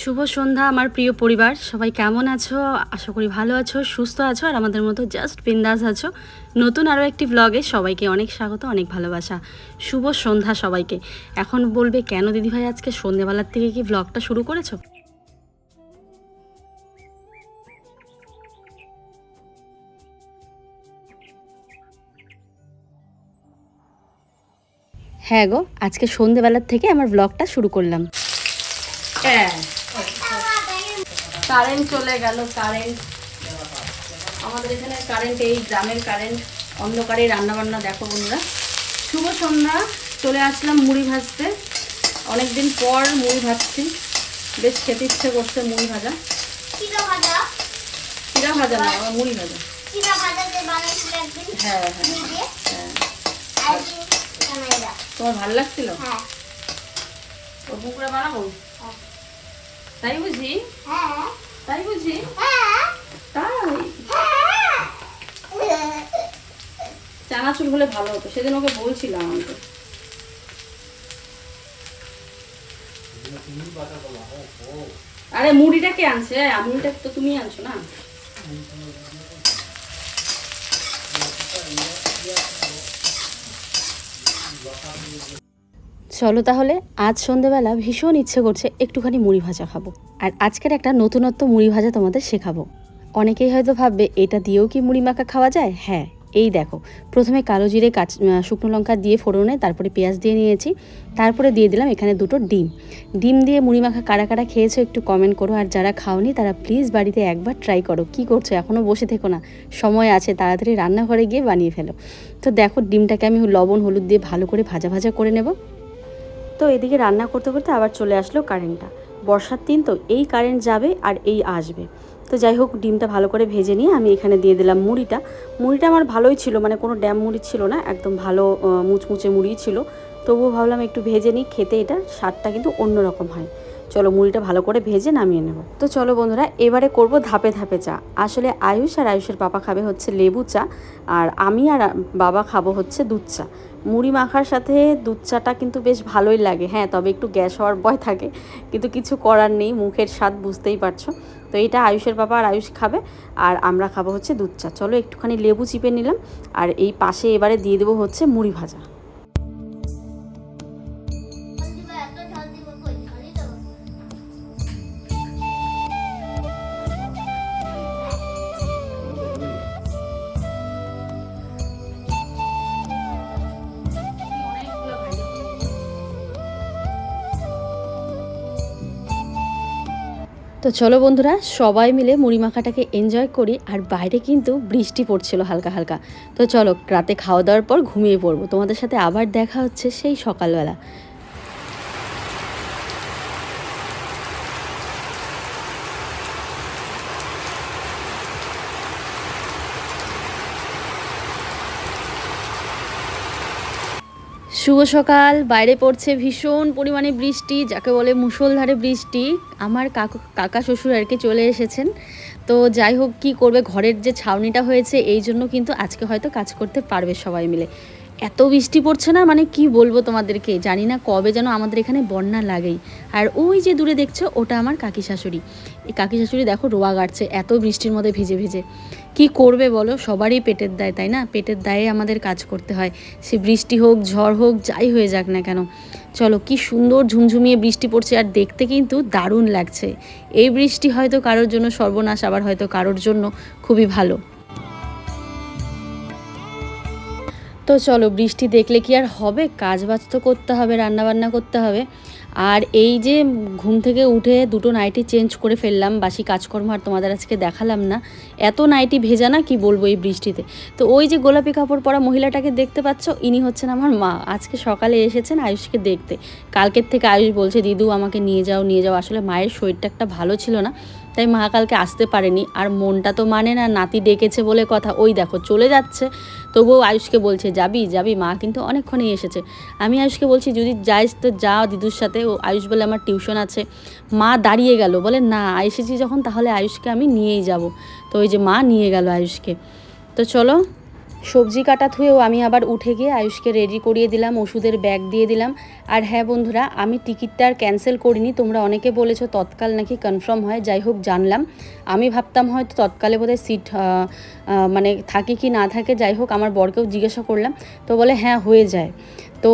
শুভ সন্ধ্যা, আমার প্রিয় পরিবার। সবাই কেমন আছো? আশা করি ভালো আছো, সুস্থ আছো, আর আমাদের মতো জাস্ট বিন্দাস আছো। নতুন আরও একটি ব্লগে সবাইকে অনেক স্বাগত, অনেক ভালোবাসা। শুভ সন্ধ্যা সবাইকে। এখন বলবে, কেন দিদিভাই আজকে সন্ধ্যেবেলার থেকে কি ব্লগটা শুরু করেছ? হ্যাঁ গো আজকে সন্ধ্যেবেলার থেকে আমার ব্লগটা শুরু করলাম। হ্যাঁ। কারেন্ট চলে গেল কারেন্ট আমাদের এখানে কারেন্ট এই গ্রামের কারেন্ট অন্ধকারে রান্না বান্না দেখো বন্ধুরা। শুভ সন্ধ্যা চলে আসলাম মুড়ি ভাজতে। অনেকদিন পর মুড়ি ভাজছি। বেশ খেতে ইচ্ছে করছে মুড়ি ভাজা। চিরা ভাজা? না আমার মুড়ি ভাজা। হ্যাঁ হ্যাঁ। হ্যাঁ। তোমার ভালো লাগছিল? হ্যাঁ। বানাবো? হ্যাঁ। তাই বুঝি? হ্যাঁ। তাই বুঝি? তাই? চানাচুর হলে ভালো হতো সেদিন ওকে বলছিলাম আমাকে। আরে মুড়িটা কে আনছে? মুড়িটা তো তুমি আনছো না? চলো তাহলে, আজ সন্ধেবেলা ভীষণ ইচ্ছে করছে একটুখানি মুড়ি ভাজা খাব। আর আজকের একটা নতুনত্ব মুড়ি ভাজা তোমাদের শেখাবো। অনেকেই হয়তো ভাববে, এটা দিয়েও কি মুড়ি মাখা খাওয়া যায়? হ্যাঁ। এই দেখো, প্রথমে কালো জিরে কাঁচ শুকনো লঙ্কা দিয়ে ফোড়নে, তারপরে পেঁয়াজ দিয়ে নিয়েছি, তারপরে দিয়ে দিলাম এখানে দুটো ডিম। ডিম দিয়ে মুড়ি মাখা কারা কারা খেয়েছো একটু কমেন্ট করো, আর যারা খাওনি তারা প্লিজ বাড়িতে একবার ট্রাই করো। কি করছ? এখনও বসে থেকো না, সময় আছে, তাড়াতাড়ি রান্নাঘরে গিয়ে বানিয়ে ফেলো। তো দেখো, ডিমটাকে আমি লবণ, হলুদ দিয়ে ভালো করে ভাজা ভাজা করে নেব। তো এদিকে রান্না করতে করতে আবার চলে আসলো কারেন্টটা বর্ষার দিন তো এই কারেন্ট যাবে আর এই আসবে। তো যাই হোক, ডিমটা ভালো করে ভেজে নিয়ে আমি এখানে দিয়ে দিলাম মুড়িটা। মুড়িটা আমার ভালোই ছিল মানে কোনো ড্যাম মুড়ি ছিল না, একদম ভালো মুচমুচে মুড়ি ছিল। তবুও ভাবলাম একটু ভেজে নিই, খেতে এটা স্বাদটা কিন্তু অন্যরকম হয়। চলো মুড়িটা ভালো করে ভেজে নামিয়ে নেব। তো চলো বন্ধুরা, এবারে করব ধাপে ধাপে চা। আসলে আয়ুষ আর আয়ুষের বাবা খাবে হচ্ছে লেবু চা, আর আমি আর বাবা খাব হচ্ছে দুধ চা। মুড়ি মাখার সাথে দুধ চাটা কিন্তু বেশ ভালোই লাগে। হ্যাঁ তবে একটু গ্যাস হওয়ার ভয় থাকে, কিন্তু কিছু করার নেই, মুখের স্বাদ বুঝতেই পারছ। তো এটা আয়ুষের বাবা আর আয়ুষ খাবে, আর আমরা খাব হচ্ছে দুধ চা। চলো একটুখানি লেবু চিপে নিলাম, আর এই পাশে এবারে দিয়ে দেবো হচ্ছে মুড়ি ভাজা। তো চলো বন্ধুরা, সবাই মিলে মুড়ি মাখাটাকে এনজয় করি আর বাইরে কিন্তু বৃষ্টি পড়ছিল হালকা হালকা। তো চলো রাতে খাওয়া দাওয়ার পর ঘুমিয়ে পড়ব। তোমাদের সাথে আবার দেখা হচ্ছে সেই সকালবেলা। শুভ সকাল। বাইরে পড়ছে ভীষণ পরিমাণে বৃষ্টি, যাকে বলে মুষলধারে বৃষ্টি। আমার কাকু, কাকা শ্বশুর আর কি চলে এসেছেন। তো যাই হোক, কি করবে? ঘরের যে ছাউনিটা হয়েছে, এই জন্য কিন্তু আজকে হয়তো কাজ করতে পারবে সবাই মিলে। এত বৃষ্টি পড়ছে না? মানে কি বলব তোমাদেরকে? জানি না কবে যেন আমাদের এখানে বন্যা লাগেই। আর ওই যে দূরে দেখছ, ওটা আমার কাকি শাশুড়ি। এই কাকি শাশুড়ি দেখো, রোয়া গাড়ছে, এত বৃষ্টির মধ্যে ভিজে ভিজে। কি করবে বলো? সবারই পেটের দায়, তাই না? পেটের দায়ে আমাদের কাজ করতে হয়। সে বৃষ্টি হোক, ঝড় হোক, যাই হয়ে যাক না কেন। চলো, কি সুন্দর ঝুমঝুমিয়ে বৃষ্টি পড়ছে আর দেখতে কিন্তু দারুণ লাগছে। এই বৃষ্টি হয়তো কারোর জন্য সর্বনাশ, আবার হয়তো কারোর জন্য খুবই ভালো। তো চলো, বৃষ্টি দেখলে কি আর হবে? কাজ বাজ তো করতে হবে, রান্নাবান্না করতে হবে। আর এই যে ঘুম থেকে উঠে দুটো নাইটি চেঞ্জ করে ফেললাম, বাসি কাজকর্ম আর তোমাদের আজকে দেখালাম না। এত নাইটি ভেজা না, কি বলব এই বৃষ্টিতে? তো ওই যে গোলাপি কাপড় পরা মহিলাটাকে দেখতে পাচ্ছ, ইনি হচ্ছেন আমার মা। আজকে সকালে এসেছেন আয়ুষকে দেখতে। কালকের থেকে আয়ুষ বলছে, দিদু, আমাকে নিয়ে যাও নিয়ে যাও। আসলে মায়ের শরীরটা একটা ভালো ছিল না, তাই মা কালকে আসতে পারেনি। আর মনটা তো মানে না, নাতি ডেকেছে বলে কথা। ওই দেখো, চলে যাচ্ছে। তবুও আয়ুষকে বলছে, যাবি যাবি, মা কিন্তু অনেকক্ষণেই এসেছে। আমি আয়ুষকে বলছি, যদি যাইস তো যা দিদুর সাথে ও আয়ুষ বলে আমার টিউশন আছে। মা দাঁড়িয়ে গেল, বলে, না, এসেছি যখন, তাহলে আয়ুষকে আমি নিয়েই যাব। তো ওই যে মা নিয়ে গেল আয়ুষকে। তো চলো সবজি কাটা থুয়েও আমি আবার উঠে গিয়ে আয়ুষকে রেডি করিয়ে দিলাম, ওষুধের ব্যাগ দিয়ে দিলাম। আর হ্যাঁ বন্ধুরা, আমি টিকিটটা আর ক্যান্সেল করিনি। তোমরা অনেকে বলেছ তৎকাল নাকি কনফার্ম হয়, যাই হোক জানলাম। আমি ভাবতাম হয়তো তৎকালে বোধহয় সিট মানে থাকে কি না থাকে, যাই হোক আমার বরকেও জিজ্ঞাসা করলাম। তো বলে হ্যাঁ হয়ে যায়। তো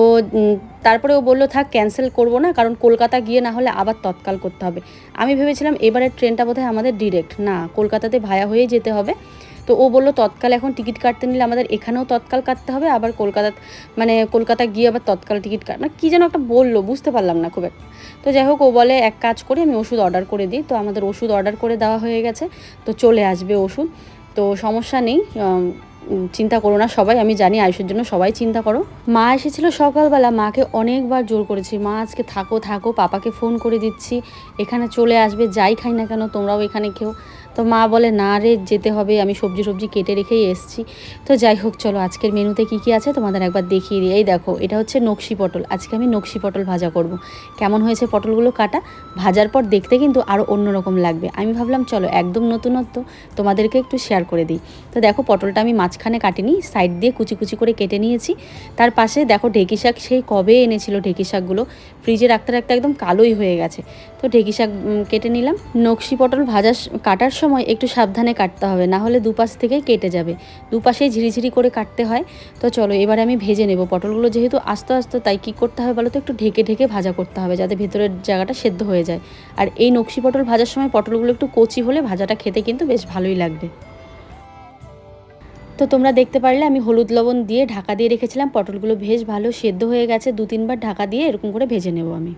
তারপরে ও বলল, থাক ক্যান্সেল করব না, কারণ কলকাতা গিয়ে না হলে আবার তৎকাল করতে হবে। আমি ভেবেছিলাম এবারের ট্রেনটা বোধহয় আমাদের ডিরেক্ট না, কলকাতাতে ভায়া হয়েই যেতে হবে। তো ও বলল, তৎকাল এখন টিকিট কাটতে নিলে আমাদের এখানেও তৎকাল কাটতে হবে, আবার কলকাতা মানে কলকাতা গিয়ে আবার তৎকাল টিকিট কাট মানে কী যেন একটা বলল, বুঝতে পারলাম না খুব একটা। তো যাই হোক, ও বলে, এক কাজ করি, আমি ওষুধ অর্ডার করে দিই। তো আমাদের ওষুধ অর্ডার করে দেওয়া হয়ে গেছে, তো চলে আসবে ওষুধ। তো সমস্যা নেই চিন্তা করো না সবাই, আমি জানি আয়ুষের জন্য সবাই চিন্তা করো। মা এসেছিল সকালবেলা, মাকে অনেকবার জোর করেছি, মা, আজকে থাকো থাকো, পাপাকে ফোন করে দিচ্ছি, এখানে চলে আসবে, যাই খাই না কেন, তোমরাও এখানে খেও। তো মা বলে, না রে, যেতে হবে। আমি সবজি সবজি কেটে রেখেই এসছি। তো যাই হোক, চলো আজকের মেনুতে কি কি আছে তোমাদের একবার দেখিয়ে দিই। এই দেখো, এটা হচ্ছে নকশি পটল। আজকে আমি নকশি পটল ভাজা করব। কেমন হয়েছে পটলগুলো কাটা? ভাজার পর দেখতে কিন্তু আরও অন্যরকম লাগবে। আমি ভাবলাম, চলো একদম নতুনত্ব তোমাদেরকে একটু শেয়ার করে দিই। তো দেখো, পটলটা আমি মাঝখানে কাটিনি সাইড দিয়ে কুচি কুচি করে কেটে নিয়েছি। তার পাশে দেখো, ঢেকি শাক, সেই কবে এনেছিল ঢেকি শাকগুলো? ফ্রিজে রাখতে রাখতে একদম কালোই হয়ে গেছে। তো ঢেকি শাক কেটে নিলাম। নকশি পটল ভাজা কাটার সময় একটু সাবধানে কাটতে হবে, না হলে দুপাশ থেকেই কেটে যাবে। দুপাশেই ঝিরিঝিরি করে কাটতে হয়। তো চলো, এবারে আমি ভেজে নেব। পটলগুলো যেহেতু আস্তে আস্তে, তাই কী করতে হবে বলো তো? একটু ঢেকে ঢেকে ভাজা করতে হবে, যাতে ভেতরের জায়গাটা সেদ্ধ হয়ে যায়। আর এই নকশি পটল ভাজার সময় পটলগুলো একটু কচি হলে ভাজাটা খেতে কিন্তু বেশ ভালোই লাগবে। তো তোমরা দেখতে পারলে, আমি হলুদ লবণ দিয়ে ঢাকা দিয়ে রেখেছিলাম। পটলগুলো বেশ ভালো সেদ্ধ হয়ে গেছে। দু তিনবার ঢাকা দিয়ে এরকম করে ভেজে নেব আমি।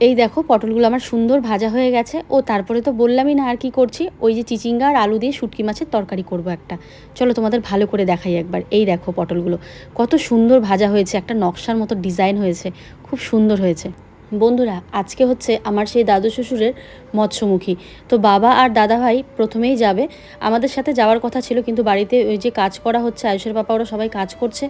এই দেখো, পটলগুলো আমার সুন্দর ভাজা হয়ে গেছে। ও তারপরে তো বললামই না আর কি করছি। ওই যে চিচিঙ্গা আর আলু দিয়ে শুটকি মাছের তরকারি করব একটা। চলো তোমাদের ভালো করে দেখাই একবার। এই দেখো পটলগুলো। কত সুন্দর ভাজা হয়েছে, একটা নকশার মতো ডিজাইন হয়েছে। খুব সুন্দর হয়েছে। বন্ধুরা, আজকে হচ্ছে আমার সেই দাদু শ্বশুরের মৎস্যমুখী। তো বাবা আর দাদা ভাই প্রথমেই যাবে। আমাদের সাথে যাওয়ার কথা ছিল, কিন্তু বাড়িতে ওই যে কাজ করা হচ্ছে, আয়ুষের পাপা ওরা সবাই কাজ করছে।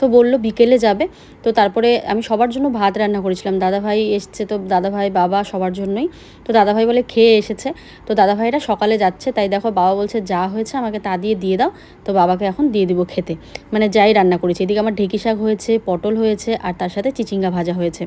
তো বলল বিকেলে যাবে। তো তারপরে আমি সবার জন্য ভাত রান্না করেছিলাম। দাদা ভাই এসছে, তো দাদা ভাই বাবা সবার জন্যই। তো দাদা ভাই বলে খেয়ে এসেছে। তো দাদা ভাইরা সকালে যাচ্ছে, তাই দেখো বাবা বলছে, যা হয়েছে আমাকে তা দিয়ে দিয়ে দাও, তো বাবাকে এখন দিয়ে দিব খেতে। মানে যাই রান্না করেছি। এদিকে আমার ঢেকি শাক হয়েছে, পটল হয়েছে, আর তার সাথে চিচিঙ্গা ভাজা হয়েছে।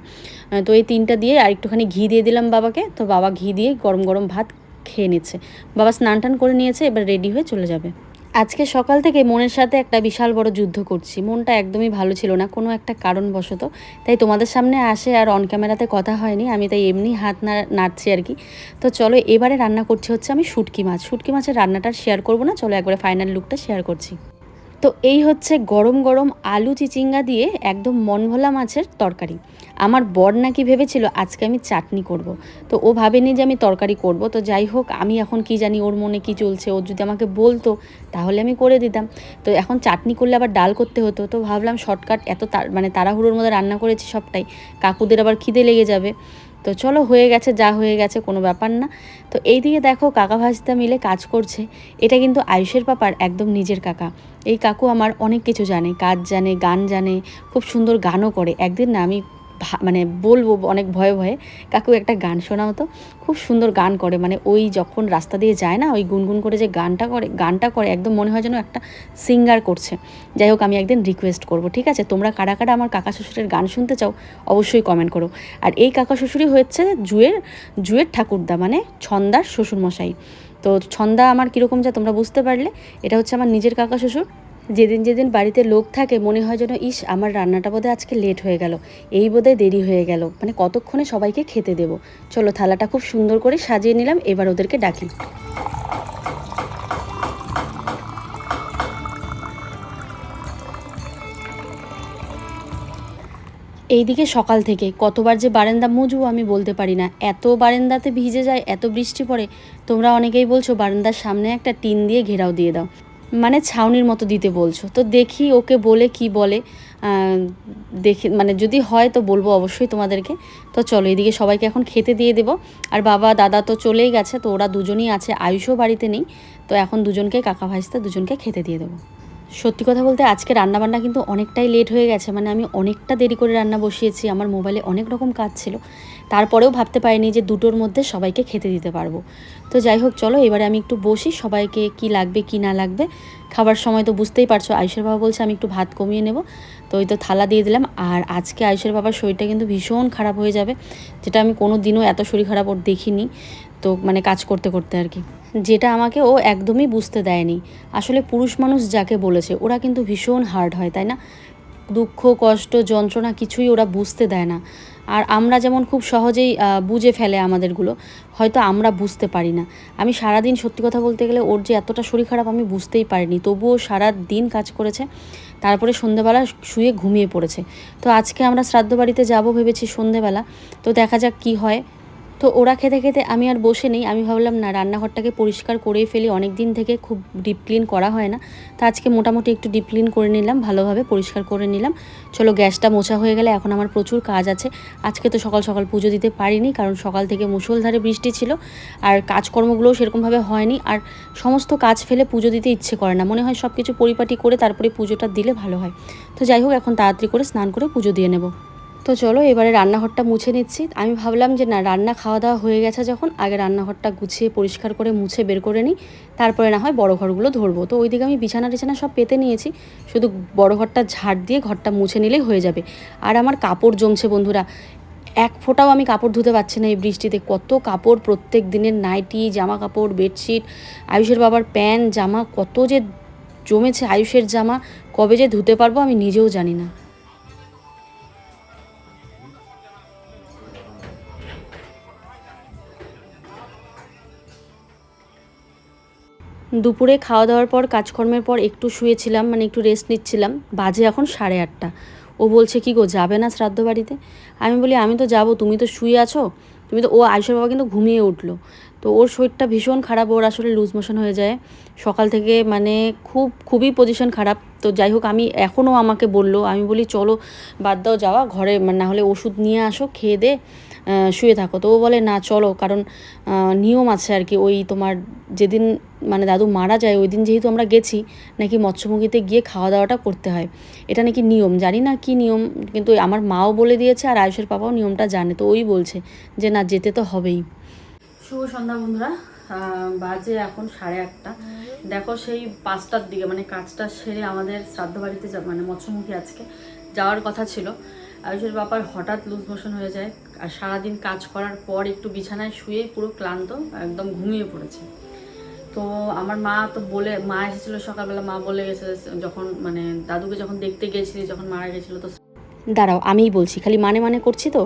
তো এই তিনটা দিয়ে আর একটুখানি ঘি দিয়ে দিলাম বাবাকে। তো বাবা ঘি দিয়ে গরম গরম ভাত খেয়ে নিচ্ছে। বাবা স্নান টান করে নিয়েছে, এবার রেডি হয়ে চলে যাবে। আজকে সকাল থেকে মনের সাথে একটা বিশাল বড় যুদ্ধ করছি। মনটা একদমই ভালো ছিল না, কোনো একটা কারণবশত। তাই তোমাদের সামনে আসে আর অন ক্যামেরাতে কথা হয়নি, আমি তাই এমনি হাত না- নাড়ছি আর কি। তো চলো এবারে রান্না করছি হচ্ছে আমি শুটকি মাছ। শুটকি মাছের রান্নাটা শেয়ার করব না, চলো একবারে ফাইনাল লুকটা শেয়ার করছি। তো এই হচ্ছে গরম গরম আলু চিচিঙ্গা দিয়ে একদম মনভোলা মাছের তরকারি। আমার বর নাকি ভেবেছিল, আজকে আমি চাটনি করব। তো ও ভাবেনি যে আমি তরকারি করব। তো যাই হোক, আমি এখন কি জানি ওর মনে কি চলছে। ও যদি আমাকে বলতো, তাহলে আমি করে দিতাম। তো এখন চাটনি করলে আবার ডাল করতে হতো। তো ভাবলাম, শর্টকাট, এত মানে তাড়াহুড়োর মধ্যে রান্না করেছি সবটাই। কাকুদের আবার খিদে লেগে যাবে। তো চলো হয়ে গেছে, যা হয়ে গেছে, কোনো ব্যাপার না। তো এই দিকে দেখো কাকা ভাজিতা মিলে কাজ করছে। এটা কিন্তু আয়ুষের পাপার একদম নিজের কাকা। এই কাকু আমার অনেক কিছু জানে, কাজ জানে, গান জানে, খুব সুন্দর গানও করে। একদিন না আমি মানে বলব অনেক ভয়ে ভয়ে, কাকু একটা গান শোনাও তো, খুব সুন্দর গান করে মানে ওই যখন রাস্তা দিয়ে যায় না, ওই গুনগুন করে যে গানটা করে গানটা করে, একদম মনে হয় যেন একটা সিঙ্গার করছে। যাই হোক, আমি একদিন রিকোয়েস্ট করব, ঠিক আছে? তোমরা কারা কারা আমার কাকা শ্বশুরের গান শুনতে চাও, অবশ্যই কমেন্ট করো। আর এই কাকা শ্বশুরই হচ্ছে জুয়ের জুয়ের ঠাকুরদা মানে ছন্দার শ্বশুরমশাই। তো ছন্দা আমার কীরকম যা তোমরা বুঝতে পারলে, এটা হচ্ছে আমার নিজের কাকা শ্বশুর। যেদিন যেদিন বাড়িতে লোক থাকে, মনে হয় যেন, ইস, আমার রান্নাটা বোধহয় আজকে লেট হয়ে গেল। এই বোধহয় দেরি হয়ে গেল। মানে কতক্ষণে সবাইকে খেতে দেবো? চলো, থালাটা খুব সুন্দর করে সাজিয়ে নিলাম, এবার ওদেরকে ডাকি। এইদিকে সকাল থেকে, কতবার যে বারান্দা মুজবো আমি বলতে পারি না। এত বারান্দাতে ভিজে যায়, এত বৃষ্টি পড়ে। তোমরা অনেকেই বলছো, বারান্দার সামনে একটা টিন দিয়ে ঘেরাও দিয়ে দাও। মানে ছাউনির মতো দিতে বলছো। তো দেখি ওকে বলে কি বলে দেখি মানে যদি হয় তো বলব অবশ্যই তোমাদেরকে। তো চলো এদিকে সবাইকে এখন খেতে দিয়ে দেবো। আর বাবা, দাদা তো চলেই গেছে, তো ওরা দুজনই আছে, আয়ুষও বাড়িতে নেই। তো এখন দুজনকে, কাকা ভাইস্তা দুজনকে খেতে দিয়ে দেবো। সত্যি কথা বলতে আজকে রান্নাবান্না কিন্তু অনেকটাই লেট হয়ে গেছে মানে আমি অনেকটা দেরি করে রান্না বসিয়েছি, আমার মোবাইলে অনেক রকম কাজ ছিল। তারপরেও ভাবতে পারিনি যে দুটোর মধ্যে সবাইকে খেতে দিতে পারব। তো যাই হোক, চলো এবারে আমি একটু বসি, সবাইকে কি লাগবে, কি না লাগবে। খাবার সময় তো বুঝতেই পারছ, আয়ুষের বাবা বলছে আমি একটু ভাত কমিয়ে নেব। তো ওই তো থালা দিয়ে দিলাম, আর আজকে আয়ুষের বাবার শরীরটা কিন্তু ভীষণ খারাপ হয়ে যাবে, যেটা আমি কোনো দিনও এত শরীর খারাপ ওর দেখিনি। তো মানে কাজ করতে করতে আর কি। যেটা আমাকে ও একদমই বুঝতে দেয়নি। আসলে পুরুষ মানুষ যাকে বলেছে, ওরা কিন্তু ভীষণ হার্ড হয়, তাই না? দুঃখ, কষ্ট, যন্ত্রণা কিছুই ওরা বুঝতে দেয় না। আর আমরা যেমন খুব সহজেই বুঝে ফেলে আমাদেরগুলো, হয়তো আমরা বুঝতে পারি না। আমি সারাদিন সত্যি কথা বলতে গেলে ওর যে এতটা শরীর খারাপ আমি বুঝতেই পারিনি, তবুও সারা দিন কাজ করেছে, তারপরে সন্ধেবেলা শুয়ে ঘুমিয়ে পড়েছে। তো আজকে আমরা শ্রাদ্ধ বাড়িতে যাব ভেবেছি সন্ধেবেলা, তো দেখা যাক কি হয়। তো ওরা খেতে খেতে আমি আর বসে নেই। আমি ভাবলাম, না, রান্নাঘরটাকে পরিষ্কার করেই ফেলি। অনেক দিন থেকে খুব ডিপ ক্লিন করা হয় না। তো আজকে মোটামুটি একটু ডিপ ক্লিন করে নিলাম, ভালোভাবে পরিষ্কার করে নিলাম। চলো, গ্যাসটা মোছা হয়ে গেলে এখন আমার প্রচুর কাজ আছে। আজকে তো সকাল সকাল পুজো দিতে পারিনি, কারণ সকাল থেকে মুষলধারে বৃষ্টি ছিল আর কাজকর্মগুলোও সেরকমভাবে হয়নি। আর সমস্ত কাজ ফেলে পুজো দিতে ইচ্ছে করে না। মনে হয় সব কিছু পরিপাটি করে তারপরে পুজোটা দিলে ভালো হয়। তো যাই হোক, এখন তাড়াতাড়ি করে স্নান করে পুজো দিয়ে নেব। তো চলো, এবারে রান্নাঘরটা মুছে নিচ্ছি। আমি ভাবলাম যে না, রান্না খাওয়া দাওয়া হয়ে গেছে যখন, আগে রান্নাঘরটা গুছিয়ে পরিষ্কার করে মুছে বের করে নিই। তারপরে না হয় বড় ঘরগুলো ধরবো। তো ওইদিকে আমি বিছানা টিছানা সব পেতে নিয়েছি। শুধু বড় ঘরটা ঝাড় দিয়ে ঘরটা মুছে নিলেই হয়ে যাবে। আর আমার কাপড় জমছে বন্ধুরা। এক ফোঁটাও আমি কাপড় ধুতে পারছি না এই বৃষ্টিতে। কত কাপড় প্রত্যেক দিনের নাইটি জামা কাপড় বেডশিট, আয়ুষের বাবার প্যান্ট, জামা, কত যে জমেছে আয়ুষের জামা, কবে যে ধুতে পারব আমি নিজেও জানি না। দুপুরে খাওয়া দাওয়ার পর, কাজকর্মের পর একটু শুয়েছিলাম মানে একটু রেস্ট নিচ্ছিলাম। বাজে এখন সাড়ে আটটা। ও বলছে, কি গো, যাবে না শ্রাদ্ধ বাড়িতে? আমি বলি, আমি তো যাব, তুমি তো শুয়ে আছো? তুমি তো, ও আয়ুষের বাবা কিন্তু ঘুমিয়ে উঠল। তো ওর শরীরটা ভীষণ খারাপ, ওর আসলে লুজ মোশন হয়ে যায়। সকাল থেকে মানে খুব, খুবই পজিশন খারাপ। তো যাই হোক, আমি এখনও আমাকে বলল, আমি বলি, চলো, বাদ দাও, যাওয়া, ঘরে মানে না হলে ওষুধ নিয়ে আসো, খেয়ে দে। শুয়ে থাকো। তো ও বলে, না, চলো। কারণ নিয়ম আছে আর কি, ওই তোমার যেদিন মানে দাদু মারা যায়, ওই দিন যেহেতু আমরা গেছি, নাকি মৎস্যমুখীতে গিয়ে খাওয়া দাওয়াটা করতে হয়। এটা নাকি নিয়ম, জানি না কি নিয়ম, কিন্তু আমার মাও বলে দিয়েছে আর আয়ুষের পাপাও নিয়মটা জানে, তো ওই বলছে যে, না, যেতে তো হবেই। শুভ সন্ধ্যা বন্ধুরা বাজে এখন সাড়ে আটটা। দেখো সেই পাঁচটার দিকে মানে কাজটা সেরে আমাদের শ্রাদ্ধ বাড়িতে মানে মৎস্যমুখী আজকে যাওয়ার কথা ছিল। আয়ুষের বাবার হঠাৎ লুজ মোশন হয়ে যায় আর সারাদিন কাজ করার পর একটু বিছানায় শুয়ে পুরো ক্লান্ত, একদম ঘুমিয়ে পড়েছে। তো আমার মা তো বলে, মা এসেছিল সকালবেলা, মা বলে গেছে যখন মানে দাদুকে যখন দেখতে গেছিলি যখন মারা গেছিল তো দাঁড়াও, আমিই বলছি, খালি মানে মানে করছি তো?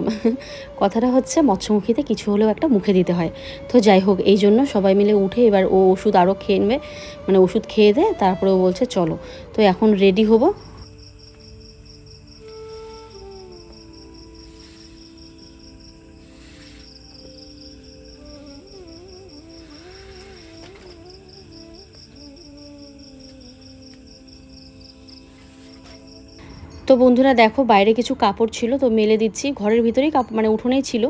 কথাটা হচ্ছে, মৎস্যমুখীতে কিছু হলেও একটা মুখে দিতে হয়। তো যাই হোক, এই জন্য সবাই মিলে উঠে এবার ও ওষুধ আরও খেয়ে নেবে মানে ওষুধ খেয়ে দে, তারপরে ও বলছে, চলো। তো এখন রেডি হব। তো বন্ধুরা দেখো, বাইরে কিছু কাপড় ছিল, তো মেলে দিচ্ছি। ঘরের ভিতরেই কাপড় মানে উঠোনেই ছিল।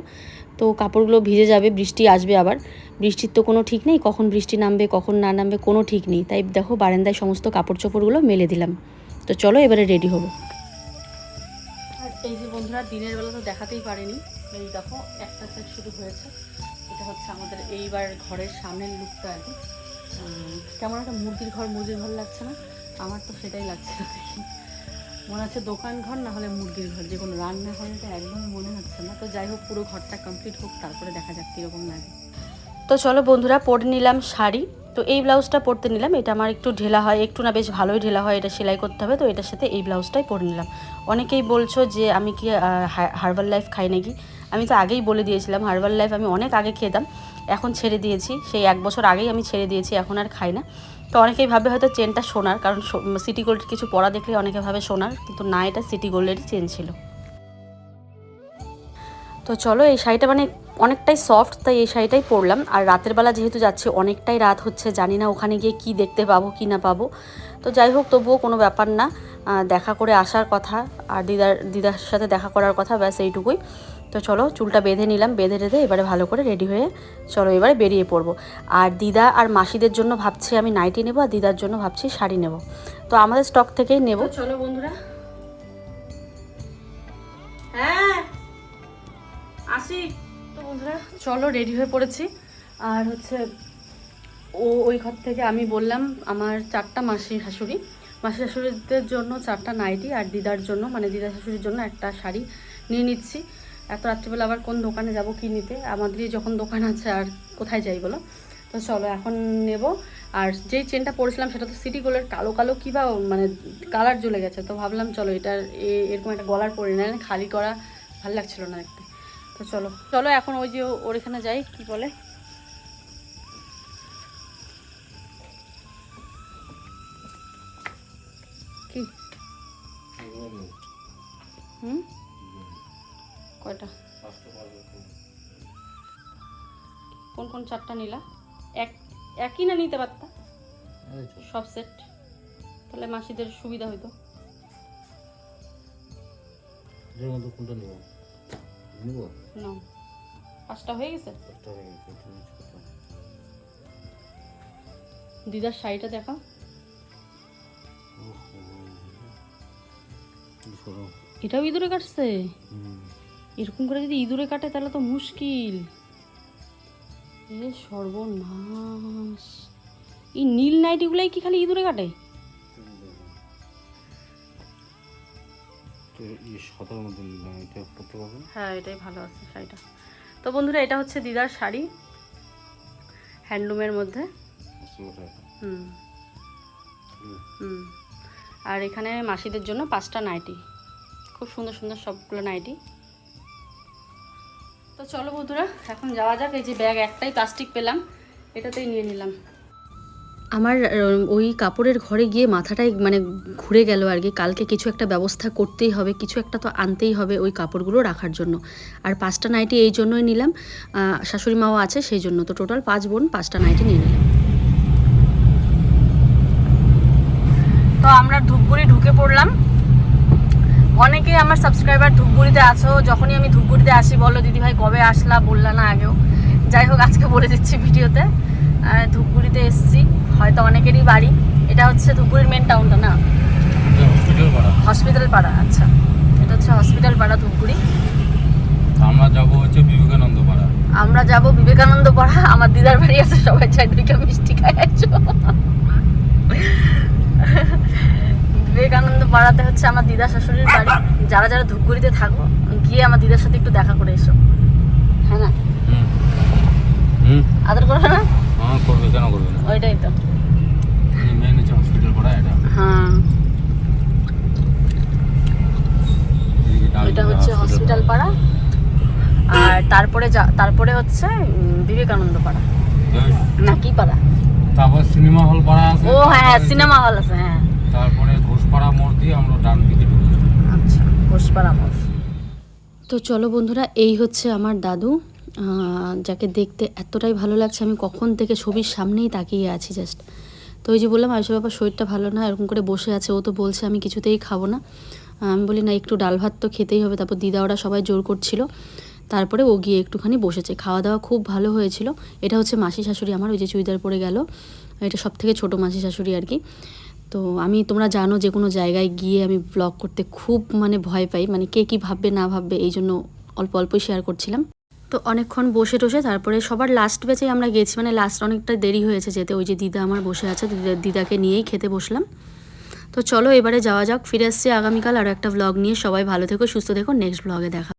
তো কাপড়গুলো ভিজে যাবে, বৃষ্টি আসবে আবার। বৃষ্টির তো কোনো ঠিক নেই, কখন বৃষ্টি নামবে, কখন না নামবে, কোনো ঠিক নেই। তাই দেখো, বারান্দায় সমস্ত কাপড় চোপড়গুলো মেলে দিলাম। তো চলো এবারে রেডি হব। এই যে বন্ধুরা, দিনের বেলা তো দেখাতেই পারেনি। এই দেখো, একটা সেট শুরু হয়েছে। এটা হচ্ছে আমাদের এইবার ঘরের সামনের লুকটা আর কি। কেমন একটা মুরগির ঘর মুরগির ঘর লাগছে না? আমার তো সেটাই লাগছে দেখি। মনে হচ্ছে দোকান ঘর, না হলে মুরগির ঘর। যে কোনো রান্না ঘর এটা একদমই মনে হচ্ছে না। তো যাই হোক, পুরো ঘরটা কমপ্লিট হোক, তারপরে দেখা যাক কীরকম লাগে। তো চলো বন্ধুরা, পরে নিলাম শাড়ি। তো এই ব্লাউজটা পরতে নিলাম। এটা আমার একটু ঢেলা হয়, একটু না বেশ ভালোই ঢেলা হয়, এটা সেলাই করতে হবে। তো এটার সাথে এই ব্লাউজটাই পরে নিলাম। অনেকেই বলছো যে আমি কি হার্বাল লাইফ খাই নাকি? আমি তো আগেই বলে দিয়েছিলাম, হার্বাল লাইফ আমি অনেক আগে খেতাম। এখন ছেড়ে দিয়েছি। সেই এক বছর আগেই আমি ছেড়ে দিয়েছি, এখন আর খাই না। তো অনেকেই ভাবে হয়তো চেনটা সোনার, কারণ সিটি গোল্ডের কিছু পরা দেখলে অনেকে ভাবে সোনার, কিন্তু না, এটা সিটি গোল্ডেরই চেন ছিল। তো চলো, এই শাড়িটা মানে অনেকটাই সফট তাই এই শাড়িটাই পরলাম। আর রাতের বেলা যেহেতু যাচ্ছে, অনেকটাই রাত হচ্ছে, জানি না ওখানে গিয়ে কি দেখতে পাবো, কি না পাবো। তো যাই হোক, তবুও কোনো ব্যাপার না। দেখা করে আসার কথা, আর দিদার দিদার সাথে দেখা করার কথা, ব্যাস এইটুকুই। তো চলো চুলটা বেঁধে নিলাম, বেঁধে টেঁধে এবারে ভালো করে রেডি হয়ে চলো এবারে বেরিয়ে পড়ব। আর দিদা আর মাসিদের জন্য ভাবছি আমি নাইটি নেব, আর দিদার জন্য ভাবছি শাড়ি নেব। তো আমাদের স্টক থেকেই নেব। চলো বন্ধুরা। হ্যাঁ আসি। তো বন্ধুরা, চলো রেডি হয়ে পড়েছি। আর হচ্ছে ও ওই ঘর থেকে আমি বললাম, আমার চারটা মাসি শাশুড়ি। মাসি শাশুড়িদের জন্য চারটা নাইটি আর দিদার জন্য মানে দিদা শাশুড়ির জন্য একটা শাড়ি নিয়ে নিচ্ছি। এত রাত্রিবেলা আবার কোন দোকানে যাব কি নিতে? আমাদেরই যখন দোকান আছে আর কোথায় যাই বলো? তো চলো এখন নেব। আর যেই চেনটা পরেছিলাম সেটা তো সিটি গোল্ডের কালো কালো কী বা মানে কালার জ্বলে গেছে। তো ভাবলাম চলো এটার এ- এরকম একটা গলার পরে না খালি করা ভালো লাগছিল না দেখতে। তো চলো চলো এখন ওই যে ওর এখানে যাই কি বলে? কি? হুম? কোন চারটা নিলা এক একই না নিতে পারতা? সব সেট তাহলে মাসিদের সুবিধা হইতো। কোনটা নেব? নেব? না। পাঁচটা হয়ে গেছে। দিদার শাড়িটা দেখা। এটাও ইঁদুরে কাটছে? এরকম করে যদি ইঁদুরে কাটে তাহলে তো মুশকিল। এ সর্বনাশ। এই নীল নাইটিগুলাই কি খালি ইঁদুরে কাটে? তো সাদার মধ্যে এটা করতে পারবে? হ্যাঁ এটাই ভালো আছে শাড়িটা। তো বন্ধুরা এটা হচ্ছে দিদার শাড়ি হ্যান্ডলুমের মধ্যে। হুম। হুম। আর এখানে মাসিদের জন্য পাঁচটা নাইটি। খুব সুন্দর সুন্দর সবগুলো নাইটি। তো চলো বন্ধুরা এখন যাওয়া যাক। এই যে ব্যাগ একটাই প্লাস্টিক পেলাম এটাতেই নিয়ে নিলাম। আমার ওই কাপড়ের ঘরে গিয়ে মাথাটাই মানে ঘুরে গেল আর কি। কালকে কিছু একটা ব্যবস্থা করতেই হবে কিছু একটা তো আনতেই হবে ওই কাপড়গুলো রাখার জন্য। আর পাঁচটা নাইটি এই জন্যই নিলাম। শাশুড়ি মাও আছে সেই জন্য। তো টোটাল পাঁচ বোন পাঁচটা নাইটি নিয়ে নিলাম। তো আমরা ধূপগুড়ি ঢুকে পড়লাম। অনেকেই আমার সাবস্ক্রাইবার ধূপগুড়িতে আছো যখনই আমি ধূপগুড়িতে আসি বলো দিদি ভাই কবে আসলা? বললা না আগেও। যাই হোক আজকে বলে দিচ্ছি ভিডিওতে। ধূপগুড়িতে এসছি। হয়তো অনেকেরই বাড়ি। এটা হচ্ছে ধূপগুড়ির মেন টাউনটা না? হসপিটাল পাড়া। আচ্ছা। এটা হচ্ছে হসপিটাল পাড়া ধূপগুড়ি। আমরা যাব হচ্ছে বিবেকানন্দ পাড়া। আমরা যাব বিবেকানন্দ পাড়া। আমার দিদার বাড়ি আছে সবাই চারদিকে মিষ্টি খাই আছো। বিবেকানন্দ পাড়াতে হচ্ছে আমার দিদা শাশুড়ির বাড়ি। যারা যারা ধূপগুড়িতে থাকো গিয়ে আমার দিদার সাথে একটু দেখা করে এসো। হ্যাঁ না? আদর করবে না? হ্যাঁ করবে কেন করবে না? ওইটাই তো। মেন হচ্ছে হসপিটাল পাড়া এটা। হ্যাঁ। এটা হচ্ছে হসপিটাল পাড়া। আর তারপরে তারপরে হচ্ছে বিবেকানন্দ পাড়া। বেশ। না কি পাড়া? তারপর সিনেমা হল পাড়া আছে। ও হ্যাঁ সিনেমা হল আছে হ্যাঁ। তারপরে ঘোষপাড়া মোড় দিয়ে আমরা ডান দিকে ঢুকে আচ্ছা ঘোষপাড়া মোড়। তো চলো বন্ধুরা এই হচ্ছে আমার দাদু। যাকে দেখতে এতটাই ভালো লাগছে আমি কখন থেকে ছবির সামনেই তাকিয়ে আছি জাস্ট তো ওই যে বললাম আয়ুষের বাবার শরীরটা ভালো না এরকম করে বসে আছে ও তো বলছে আমি কিছুতেই খাব না। আমি বলি না একটু ডাল ভাত তো খেতেই হবে। তারপর দিদা ওরা সবাই জোর করছিল। তারপরে ও গিয়ে একটুখানি বসেছে। খাওয়া দাওয়া খুব ভালো হয়েছিল। এটা হচ্ছে মাসি শাশুড়ি আমার ওই যে চুড়িদার পরে গেল। এটা সব থেকে ছোটো মাসি শাশুড়ি আর কি। তো আমি, তোমরা জানো যে কোনো জায়গায় গিয়ে আমি ব্লগ করতে খুব মানে ভয় পাই। মানে কে কী ভাববে, না ভাববে, এই জন্য অল্প অল্পই শেয়ার করছিলাম। তো অনেকক্ষণ বসে টসে, তারপরে সবার লাস্ট বেচে আমরা গেছি। মানে লাস্ট অনেকটা দেরি হয়েছে যেতে। ওই যে দিদা আমার বসে আছে, দিদা, দিদাকে নিয়েই খেতে বসলাম। তো চলো এবারে যাওয়া যাক, ফিরে আসছি আগামীকাল আরও একটা ব্লগ নিয়ে। সবাই ভালো থেকো, সুস্থ থেকো। নেক্সট ব্লগে দেখা